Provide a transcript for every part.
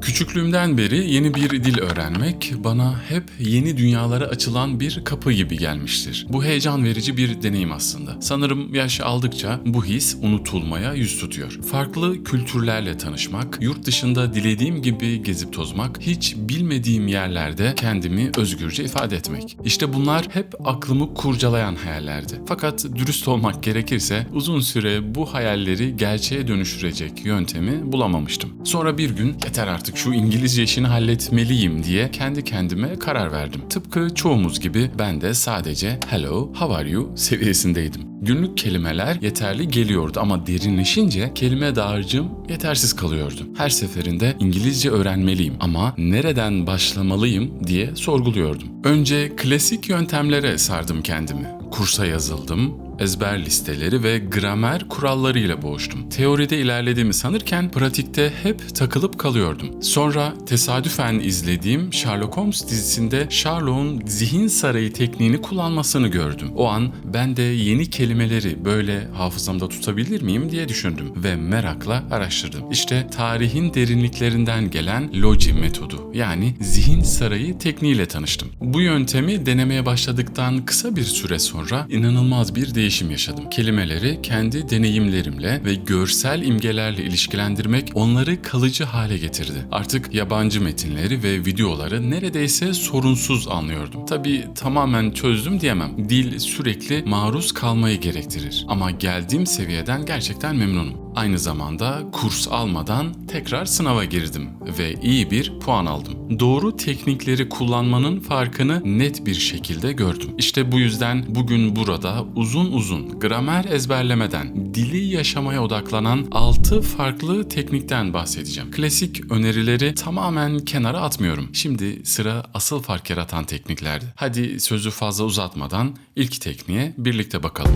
Küçüklüğümden beri yeni bir dil öğrenmek bana hep yeni dünyalara açılan bir kapı gibi gelmiştir. Bu heyecan verici bir deneyim aslında. Sanırım yaş aldıkça bu his unutulmaya yüz tutuyor. Farklı kültürlerle tanışmak, yurt dışında dilediğim gibi gezip tozmak, hiç bilmediğim yerlerde kendimi özgürce ifade etmek. İşte bunlar hep aklımı kurcalayan hayallerdi. Fakat dürüst olmak gerekirse uzun süre bu hayalleri gerçeğe dönüştürecek yöntemi bulamamıştım. Sonra bir gün yeter artık şu İngilizce işini halletmeliyim diye kendi kendime karar verdim. Tıpkı çoğumuz gibi ben de sadece hello, how are you seviyesindeydim. Günlük kelimeler yeterli geliyordu ama derinleşince kelime dağarcığım yetersiz kalıyordu. Her seferinde İngilizce öğrenmeliyim ama nereden başlamalıyım diye sorguluyordum. Önce klasik yöntemlere sardım kendimi. Kursa yazıldım, ezber listeleri ve gramer kurallarıyla boğuştum. Teoride ilerlediğimi sanırken pratikte hep takılıp kalıyordum. Sonra tesadüfen izlediğim Sherlock Holmes dizisinde Sherlock'un zihin sarayı tekniğini kullanmasını gördüm. O an ben de yeni kelimeleri böyle hafızamda tutabilir miyim diye düşündüm ve merakla araştırdım. İşte tarihin derinliklerinden gelen Logi metodu yani zihin sarayı tekniğiyle tanıştım. Bu yöntemi denemeye başladıktan kısa bir süre sonra inanılmaz bir değişim değişim yaşadım. Kelimeleri kendi deneyimlerimle ve görsel imgelerle ilişkilendirmek onları kalıcı hale getirdi. Artık yabancı metinleri ve videoları neredeyse sorunsuz anlıyordum. Tabii tamamen çözdüm diyemem. Dil sürekli maruz kalmayı gerektirir. Ama geldiğim seviyeden gerçekten memnunum. Aynı zamanda kurs almadan tekrar sınava girdim ve iyi bir puan aldım. Doğru teknikleri kullanmanın farkını net bir şekilde gördüm. İşte bu yüzden bugün burada uzun uzun gramer ezberlemeden dili yaşamaya odaklanan 6 farklı teknikten bahsedeceğim. Klasik önerileri tamamen kenara atmıyorum. Şimdi sıra asıl fark yaratan tekniklerde. Hadi sözü fazla uzatmadan ilk tekniğe birlikte bakalım.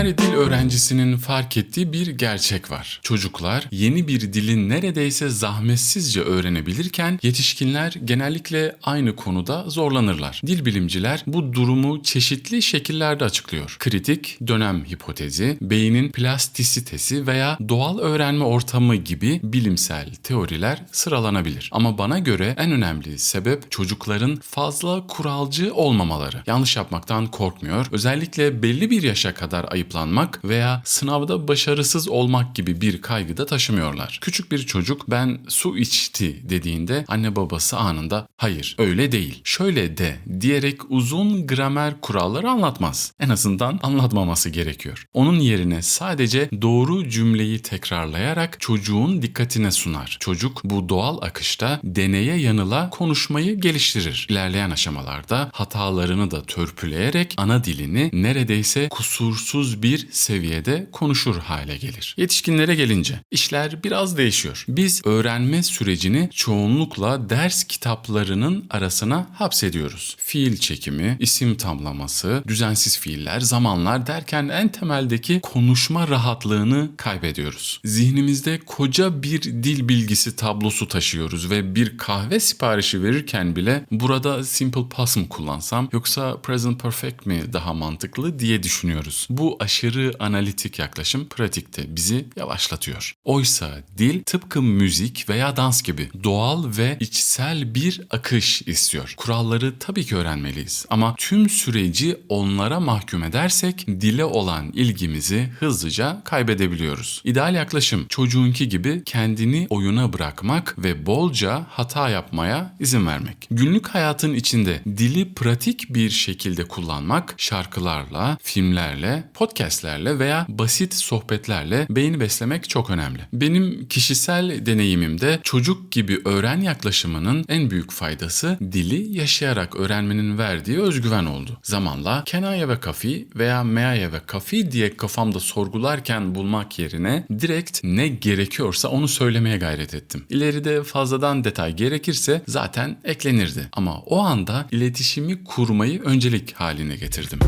Her dil öğrencisinin fark ettiği bir gerçek var. Çocuklar yeni bir dili neredeyse zahmetsizce öğrenebilirken yetişkinler genellikle aynı konuda zorlanırlar. Dil bilimciler bu durumu çeşitli şekillerde açıklıyor. Kritik, dönem hipotezi, beynin plastisitesi veya doğal öğrenme ortamı gibi bilimsel teoriler sıralanabilir. Ama bana göre en önemli sebep çocukların fazla kuralcı olmamaları. Yanlış yapmaktan korkmuyor. Özellikle belli bir yaşa kadar ayıplanmak veya sınavda başarısız olmak gibi bir kaygı da taşımıyorlar. Küçük bir çocuk ben su içti dediğinde anne babası anında hayır öyle değil şöyle de diyerek uzun gramer kuralları anlatmaz. En azından anlatmaması gerekiyor. Onun yerine sadece doğru cümleyi tekrarlayarak çocuğun dikkatine sunar. Çocuk bu doğal akışta deneye yanıla konuşmayı geliştirir. İlerleyen aşamalarda hatalarını da törpüleyerek ana dilini neredeyse kusursuz bir seviyede konuşur hale gelir. Yetişkinlere gelince işler biraz değişiyor. Biz öğrenme sürecini çoğunlukla ders kitaplarının arasına hapsediyoruz. Fiil çekimi, isim tamlaması, düzensiz fiiller, zamanlar derken en temeldeki konuşma rahatlığını kaybediyoruz. Zihnimizde koca bir dil bilgisi tablosu taşıyoruz ve bir kahve siparişi verirken bile burada simple past mı kullansam yoksa present perfect mi daha mantıklı diye düşünüyoruz. Bu aşırı analitik yaklaşım pratikte bizi yavaşlatıyor. Oysa dil tıpkı müzik veya dans gibi doğal ve içsel bir akış istiyor. Kuralları tabii ki öğrenmeliyiz ama tüm süreci onlara mahkum edersek dile olan ilgimizi hızlıca kaybedebiliyoruz. İdeal yaklaşım çocuğunki gibi kendini oyuna bırakmak ve bolca hata yapmaya izin vermek. Günlük hayatın içinde dili pratik bir şekilde kullanmak şarkılarla, filmlerle, podcastlerle veya basit sohbetlerle beyni beslemek çok önemli. Benim kişisel deneyimimde çocuk gibi öğren yaklaşımının en büyük faydası dili yaşayarak öğrenmenin verdiği özgüven oldu. Zamanla can I have a coffee veya may I have a coffee diye kafamda sorgularken bulmak yerine direkt ne gerekiyorsa onu söylemeye gayret ettim. İleride fazladan detay gerekirse zaten eklenirdi. Ama o anda iletişimi kurmayı öncelik haline getirdim.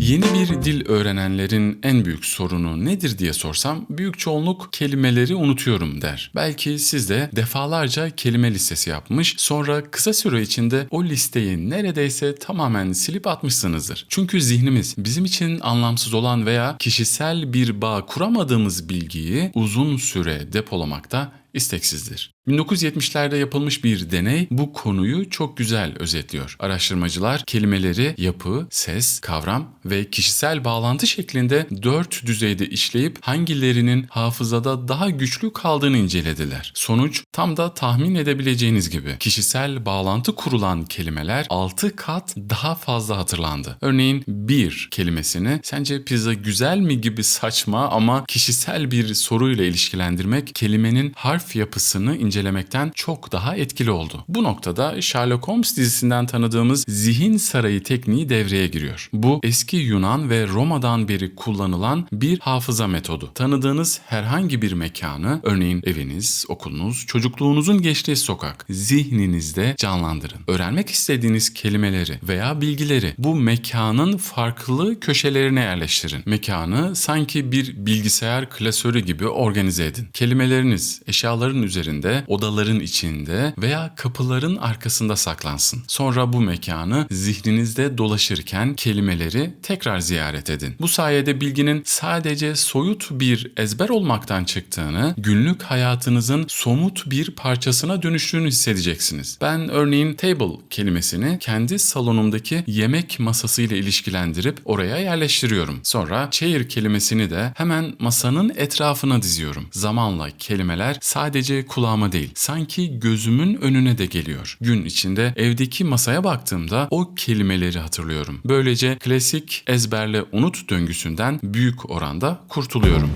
Yeni bir dil öğrenenlerin en büyük sorunu nedir diye sorsam büyük çoğunluk kelimeleri unutuyorum der. Belki siz de defalarca kelime listesi yapmış sonra kısa süre içinde o listeyi neredeyse tamamen silip atmışsınızdır. Çünkü zihnimiz bizim için anlamsız olan veya kişisel bir bağ kuramadığımız bilgiyi uzun süre depolamakta isteksizdir. 1970'lerde yapılmış bir deney bu konuyu çok güzel özetliyor. Araştırmacılar kelimeleri yapı, ses, kavram ve kişisel bağlantı şeklinde dört düzeyde işleyip hangilerinin hafızada daha güçlü kaldığını incelediler. Sonuç tam da tahmin edebileceğiniz gibi kişisel bağlantı kurulan kelimeler 6 kat daha fazla hatırlandı. Örneğin bir kelimesini sence pizza güzel mi gibi saçma ama kişisel bir soruyla ilişkilendirmek kelimenin harf yapısını incelemekten çok daha etkili oldu. Bu noktada Sherlock Holmes dizisinden tanıdığımız zihin sarayı tekniği devreye giriyor. Bu eski Yunan ve Roma'dan beri kullanılan bir hafıza metodu. Tanıdığınız herhangi bir mekanı, örneğin eviniz, okulunuz, çocukluğunuzun geçtiği sokak, zihninizde canlandırın. Öğrenmek istediğiniz kelimeleri veya bilgileri bu mekanın farklı köşelerine yerleştirin. Mekanı sanki bir bilgisayar klasörü gibi organize edin. Kelimeleriniz eşyaların üzerinde, odaların içinde veya kapıların arkasında saklansın. Sonra bu mekanı zihninizde dolaşırken kelimeleri tekrar ziyaret edin. Bu sayede bilginin sadece soyut bir ezber olmaktan çıktığını, günlük hayatınızın somut bir parçasına dönüştüğünü hissedeceksiniz. Ben örneğin table kelimesini kendi salonumdaki yemek masasıyla ilişkilendirip oraya yerleştiriyorum. Sonra chair kelimesini de hemen masanın etrafına diziyorum. Zamanla kelimeler sadece kulağıma değil, sanki gözümün önüne de geliyor. Gün içinde evdeki masaya baktığımda o kelimeleri hatırlıyorum. Böylece klasik ezberle unut döngüsünden büyük oranda kurtuluyorum.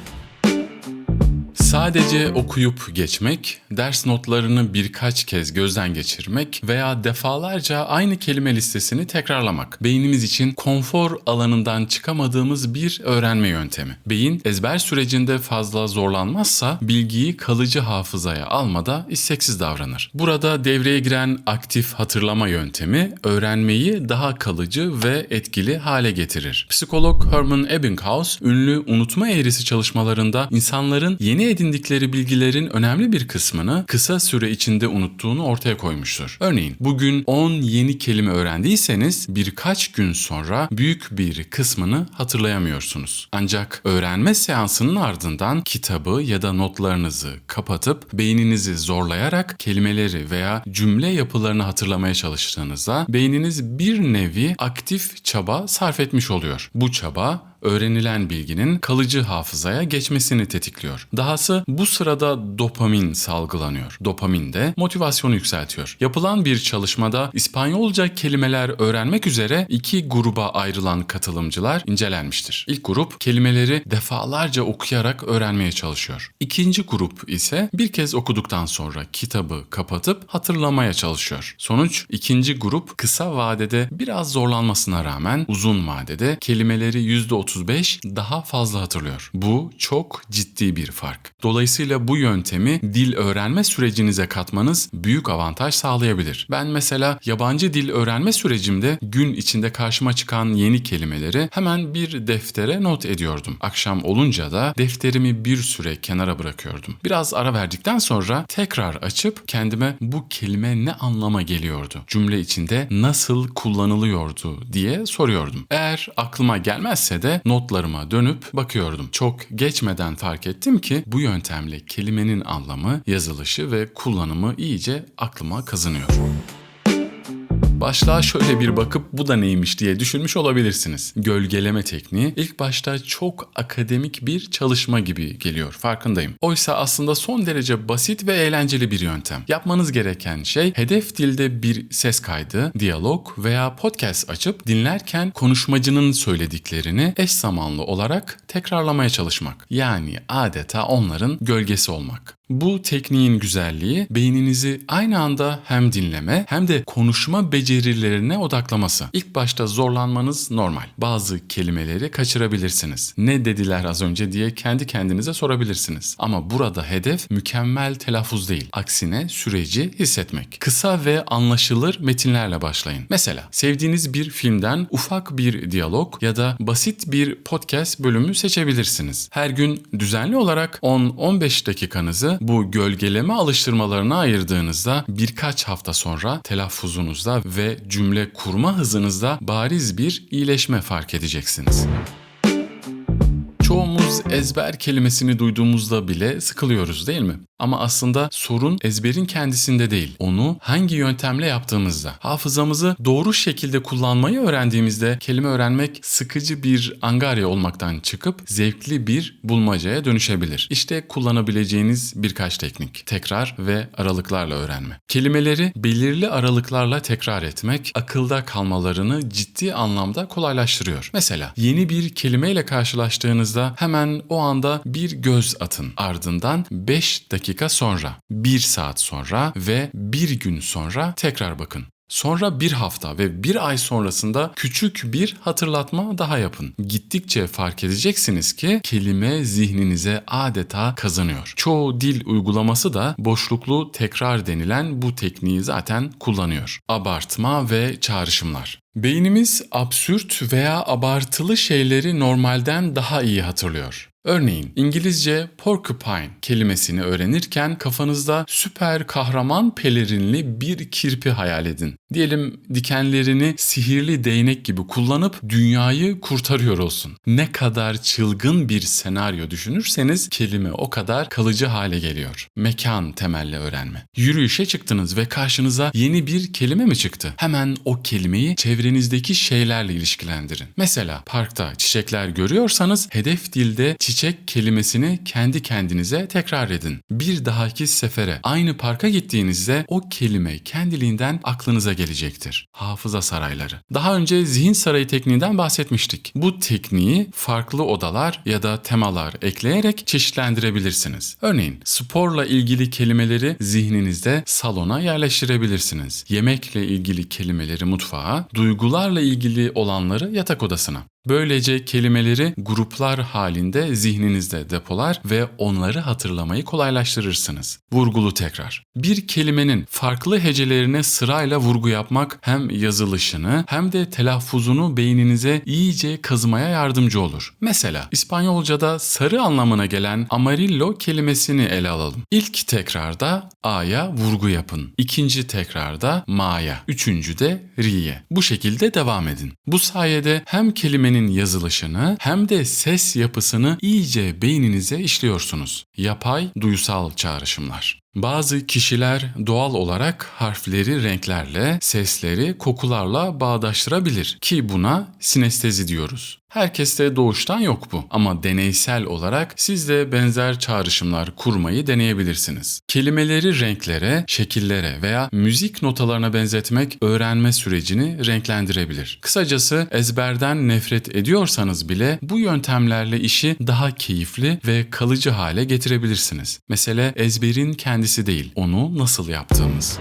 Sadece okuyup geçmek, ders notlarını birkaç kez gözden geçirmek veya defalarca aynı kelime listesini tekrarlamak beynimiz için konfor alanından çıkamadığımız bir öğrenme yöntemi. Beyin ezber sürecinde fazla zorlanmazsa bilgiyi kalıcı hafızaya almada isteksiz davranır. Burada devreye giren aktif hatırlama yöntemi öğrenmeyi daha kalıcı ve etkili hale getirir. Psikolog Herman Ebbinghaus ünlü unutma eğrisi çalışmalarında insanların yeni edindikleri bilgilerin önemli bir kısmını kısa süre içinde unuttuğunu ortaya koymuştur. Örneğin bugün 10 yeni kelime öğrendiyseniz birkaç gün sonra büyük bir kısmını hatırlayamıyorsunuz. Ancak öğrenme seansının ardından kitabı ya da notlarınızı kapatıp beyninizi zorlayarak kelimeleri veya cümle yapılarını hatırlamaya çalıştığınızda beyniniz bir nevi aktif çaba sarf etmiş oluyor. Bu çaba öğrenilen bilginin kalıcı hafızaya geçmesini tetikliyor. Dahası bu sırada dopamin salgılanıyor. Dopamin de motivasyonu yükseltiyor. Yapılan bir çalışmada İspanyolca kelimeler öğrenmek üzere iki gruba ayrılan katılımcılar incelenmiştir. İlk grup kelimeleri defalarca okuyarak öğrenmeye çalışıyor. İkinci grup ise bir kez okuduktan sonra kitabı kapatıp hatırlamaya çalışıyor. Sonuç ikinci grup kısa vadede biraz zorlanmasına rağmen uzun vadede kelimeleri %30 35 daha fazla hatırlıyor. Bu çok ciddi bir fark. Dolayısıyla bu yöntemi dil öğrenme sürecinize katmanız büyük avantaj sağlayabilir. Ben mesela yabancı dil öğrenme sürecimde gün içinde karşıma çıkan yeni kelimeleri hemen bir deftere not ediyordum. Akşam olunca da defterimi bir süre kenara bırakıyordum. Biraz ara verdikten sonra tekrar açıp kendime bu kelime ne anlama geliyordu? Cümle içinde nasıl kullanılıyordu diye soruyordum. Eğer aklıma gelmezse de notlarıma dönüp bakıyordum. Çok geçmeden fark ettim ki bu yöntemle kelimenin anlamı, yazılışı ve kullanımı iyice aklıma kazınıyor. Başlığa şöyle bir bakıp bu da neymiş diye düşünmüş olabilirsiniz. Gölgeleme tekniği ilk başta çok akademik bir çalışma gibi geliyor farkındayım. Oysa aslında son derece basit ve eğlenceli bir yöntem. Yapmanız gereken şey hedef dilde bir ses kaydı, diyalog veya podcast açıp dinlerken konuşmacının söylediklerini eş zamanlı olarak tekrarlamaya çalışmak. Yani adeta onların gölgesi olmak. Bu tekniğin güzelliği beyninizi aynı anda hem dinleme hem de konuşma becerilerine odaklaması. İlk başta zorlanmanız normal. Bazı kelimeleri kaçırabilirsiniz. Ne dediler az önce diye kendi kendinize sorabilirsiniz. Ama burada hedef mükemmel telaffuz değil. Aksine süreci hissetmek. Kısa ve anlaşılır metinlerle başlayın. Mesela sevdiğiniz bir filmden ufak bir diyalog ya da basit bir podcast bölümü seçebilirsiniz. Her gün düzenli olarak 10-15 dakikanızı bu gölgeleme alıştırmalarına ayırdığınızda birkaç hafta sonra telaffuzunuzda ve cümle kurma hızınızda bariz bir iyileşme fark edeceksiniz. Çoğumuz ezber kelimesini duyduğumuzda bile sıkılıyoruz değil mi? Ama aslında sorun ezberin kendisinde değil. Onu hangi yöntemle yaptığımızda. Hafızamızı doğru şekilde kullanmayı öğrendiğimizde kelime öğrenmek sıkıcı bir angarya olmaktan çıkıp zevkli bir bulmacaya dönüşebilir. İşte kullanabileceğiniz birkaç teknik. Tekrar ve aralıklarla öğrenme. Kelimeleri belirli aralıklarla tekrar etmek akılda kalmalarını ciddi anlamda kolaylaştırıyor. Mesela yeni bir kelimeyle karşılaştığınızda hemen o anda bir göz atın. Ardından 5 dakika dakika sonra, bir saat sonra ve bir gün sonra tekrar bakın. Sonra bir hafta ve bir ay sonrasında küçük bir hatırlatma daha yapın. Gittikçe fark edeceksiniz ki kelime zihninize adeta kazanıyor. Çoğu dil uygulaması da boşluklu tekrar denilen bu tekniği zaten kullanıyor. Abartma ve çağrışımlar. Beynimiz absürt veya abartılı şeyleri normalden daha iyi hatırlıyor. Örneğin İngilizce porcupine kelimesini öğrenirken kafanızda süper kahraman pelerinli bir kirpi hayal edin. Diyelim dikenlerini sihirli değnek gibi kullanıp dünyayı kurtarıyor olsun. Ne kadar çılgın bir senaryo düşünürseniz kelime o kadar kalıcı hale geliyor. Mekan temelli öğrenme. Yürüyüşe çıktınız ve karşınıza yeni bir kelime mi çıktı? Hemen o kelimeyi çevrenizdeki şeylerle ilişkilendirin. Mesela parkta çiçekler görüyorsanız hedef dilde çiçek kelimesini kendi kendinize tekrar edin. Bir dahaki sefere aynı parka gittiğinizde o kelime kendiliğinden aklınıza gelecektir. Hafıza sarayları. Daha önce zihin sarayı tekniğinden bahsetmiştik. Bu tekniği farklı odalar ya da temalar ekleyerek çeşitlendirebilirsiniz. Örneğin sporla ilgili kelimeleri zihninizde salona yerleştirebilirsiniz. Yemekle ilgili kelimeleri mutfağa, duygularla ilgili olanları yatak odasına. Böylece kelimeleri gruplar halinde zihninizde depolar ve onları hatırlamayı kolaylaştırırsınız. Vurgulu tekrar. Bir kelimenin farklı hecelerine sırayla vurgu yapmak hem yazılışını hem de telaffuzunu beyninize iyice kazımaya yardımcı olur. Mesela İspanyolca'da sarı anlamına gelen amarillo kelimesini ele alalım. İlk tekrarda A'ya vurgu yapın. İkinci tekrarda Ma'ya. Üçüncüde Ri'ye. Bu şekilde devam edin. Bu sayede hem kelimenin kelimenin yazılışını hem de ses yapısını iyice beyninize işliyorsunuz. Yapay duysal çağrışımlar. Bazı kişiler doğal olarak harfleri renklerle, sesleri kokularla bağdaştırabilir ki buna sinestezi diyoruz. Herkeste doğuştan yok bu ama deneysel olarak siz de benzer çağrışımlar kurmayı deneyebilirsiniz. Kelimeleri renklere, şekillere veya müzik notalarına benzetmek öğrenme sürecini renklendirebilir. Kısacası ezberden nefret ediyorsanız bile bu yöntemlerle işi daha keyifli ve kalıcı hale getirebilirsiniz. Mesele ezberin kendisi değil, onu nasıl yaptığımız.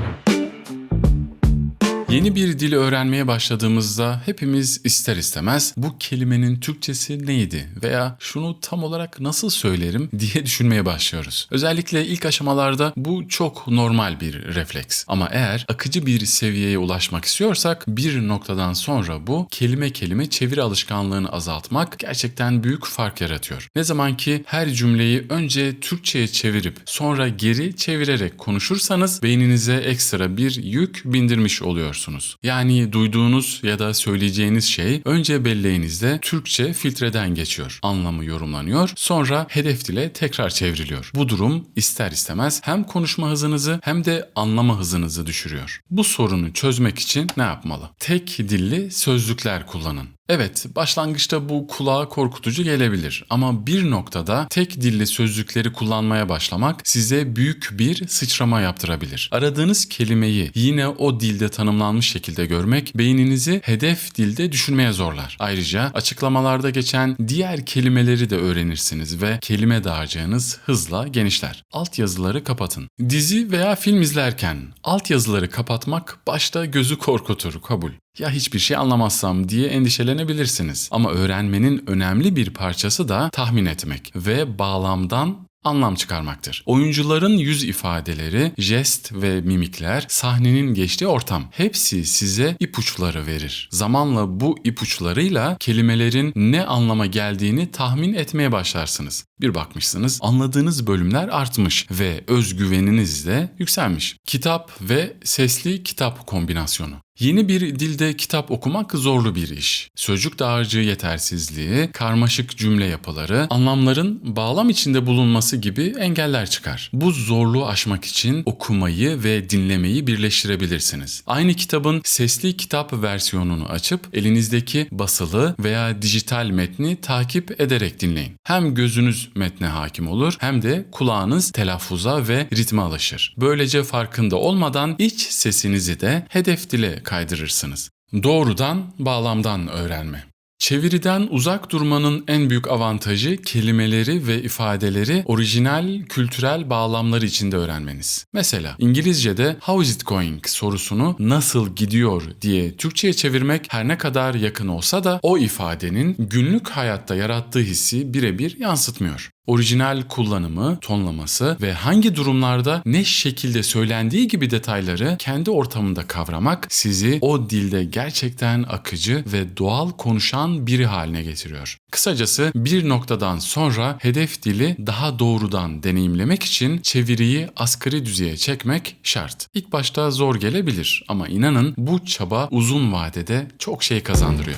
Yeni bir dili öğrenmeye başladığımızda hepimiz ister istemez bu kelimenin Türkçesi neydi veya şunu tam olarak nasıl söylerim diye düşünmeye başlıyoruz. Özellikle ilk aşamalarda bu çok normal bir refleks. Ama eğer akıcı bir seviyeye ulaşmak istiyorsak bir noktadan sonra bu kelime kelime çeviri alışkanlığını azaltmak gerçekten büyük fark yaratıyor. Ne zaman ki her cümleyi önce Türkçe'ye çevirip sonra geri çevirerek konuşursanız beyninize ekstra bir yük bindirmiş oluyorsunuz yapıyorsunuz. Yani duyduğunuz ya da söyleyeceğiniz şey önce belleğinizde Türkçe filtreden geçiyor. Anlamı yorumlanıyor. Sonra hedef dile tekrar çevriliyor. Bu durum ister istemez hem konuşma hızınızı hem de anlama hızınızı düşürüyor. Bu sorunu çözmek için ne yapmalı? Tek dilli sözlükler kullanın. Evet, başlangıçta bu kulağa korkutucu gelebilir ama bir noktada tek dilli sözcükleri kullanmaya başlamak size büyük bir sıçrama yaptırabilir. Aradığınız kelimeyi yine o dilde tanımlanmış şekilde görmek beyninizi hedef dilde düşünmeye zorlar. Ayrıca açıklamalarda geçen diğer kelimeleri de öğrenirsiniz ve kelime dağarcığınız hızla genişler. Altyazıları kapatın. Dizi veya film izlerken altyazıları kapatmak başta gözü korkutur, kabul ya hiçbir şey anlamazsam diye endişelenebilirsiniz. Ama öğrenmenin önemli bir parçası da tahmin etmek ve bağlamdan anlam çıkarmaktır. Oyuncuların yüz ifadeleri, jest ve mimikler, sahnenin geçtiği ortam hepsi size ipuçları verir. Zamanla bu ipuçlarıyla kelimelerin ne anlama geldiğini tahmin etmeye başlarsınız. Bir bakmışsınız anladığınız bölümler artmış ve özgüveniniz de yükselmiş. Kitap ve sesli kitap kombinasyonu. Yeni bir dilde kitap okumak zorlu bir iş. Sözcük dağarcığı yetersizliği, karmaşık cümle yapıları, anlamların bağlam içinde bulunması gibi engeller çıkar. Bu zorluğu aşmak için okumayı ve dinlemeyi birleştirebilirsiniz. Aynı kitabın sesli kitap versiyonunu açıp elinizdeki basılı veya dijital metni takip ederek dinleyin. Hem gözünüz metne hakim olur hem de kulağınız telaffuza ve ritme alışır. Böylece farkında olmadan iç sesinizi de hedef dile kaydırırsınız. Doğrudan bağlamdan öğrenme. Çeviriden uzak durmanın en büyük avantajı kelimeleri ve ifadeleri orijinal kültürel bağlamları içinde öğrenmeniz. Mesela İngilizce'de how is it going sorusunu nasıl gidiyor diye Türkçe'ye çevirmek her ne kadar yakın olsa da o ifadenin günlük hayatta yarattığı hissi birebir yansıtmıyor orijinal kullanımı, tonlaması ve hangi durumlarda ne şekilde söylendiği gibi detayları kendi ortamında kavramak sizi o dilde gerçekten akıcı ve doğal konuşan biri haline getiriyor. Kısacası bir noktadan sonra hedef dili daha doğrudan deneyimlemek için çeviriyi asgari düzeye çekmek şart. İlk başta zor gelebilir ama inanın bu çaba uzun vadede çok şey kazandırıyor.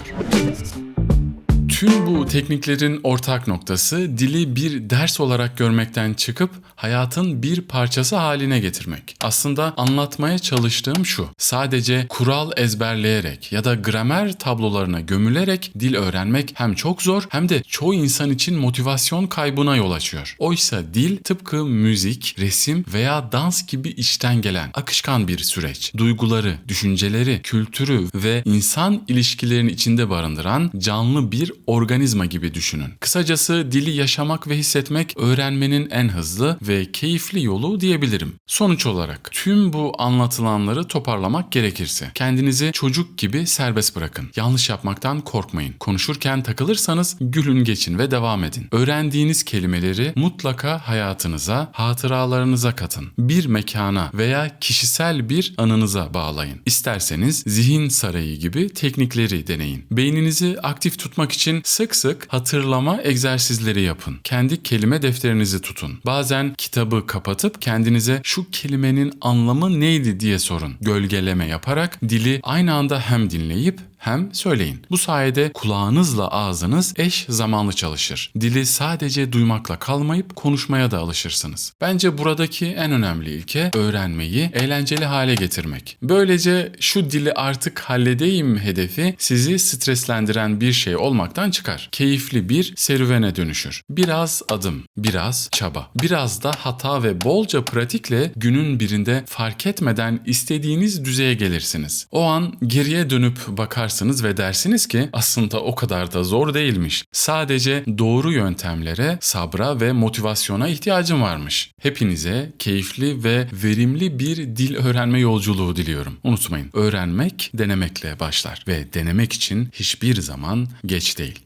Tüm bu tekniklerin ortak noktası dili bir ders olarak görmekten çıkıp hayatın bir parçası haline getirmek. Aslında anlatmaya çalıştığım şu. Sadece kural ezberleyerek ya da gramer tablolarına gömülerek dil öğrenmek hem çok zor hem de çoğu insan için motivasyon kaybına yol açıyor. Oysa dil tıpkı müzik, resim veya dans gibi içten gelen akışkan bir süreç. Duyguları, düşünceleri, kültürü ve insan ilişkilerini içinde barındıran canlı bir organizma gibi düşünün. Kısacası dili yaşamak ve hissetmek öğrenmenin en hızlı ve keyifli yolu diyebilirim. Sonuç olarak tüm bu anlatılanları toparlamak gerekirse kendinizi çocuk gibi serbest bırakın. Yanlış yapmaktan korkmayın. Konuşurken takılırsanız gülün geçin ve devam edin. Öğrendiğiniz kelimeleri mutlaka hayatınıza, hatıralarınıza katın. Bir mekana veya kişisel bir anınıza bağlayın. İsterseniz zihin sarayı gibi teknikleri deneyin. Beyninizi aktif tutmak için sık sık hatırlama egzersizleri yapın. Kendi kelime defterinizi tutun. Bazen kitabı kapatıp kendinize şu kelimenin anlamı neydi diye sorun. Gölgeleme yaparak dili aynı anda hem dinleyip hem söyleyin. Bu sayede kulağınızla ağzınız eş zamanlı çalışır. Dili sadece duymakla kalmayıp konuşmaya da alışırsınız. Bence buradaki en önemli ilke öğrenmeyi eğlenceli hale getirmek. Böylece şu dili artık halledeyim hedefi sizi streslendiren bir şey olmaktan çıkar. Keyifli bir serüvene dönüşür. Biraz adım, biraz çaba, biraz da hata ve bolca pratikle günün birinde fark etmeden istediğiniz düzeye gelirsiniz. O an geriye dönüp bakarsınız ve dersiniz ki aslında o kadar da zor değilmiş. Sadece doğru yöntemlere, sabra ve motivasyona ihtiyacım varmış. Hepinize keyifli ve verimli bir dil öğrenme yolculuğu diliyorum. Unutmayın, öğrenmek denemekle başlar ve denemek için hiçbir zaman geç değil.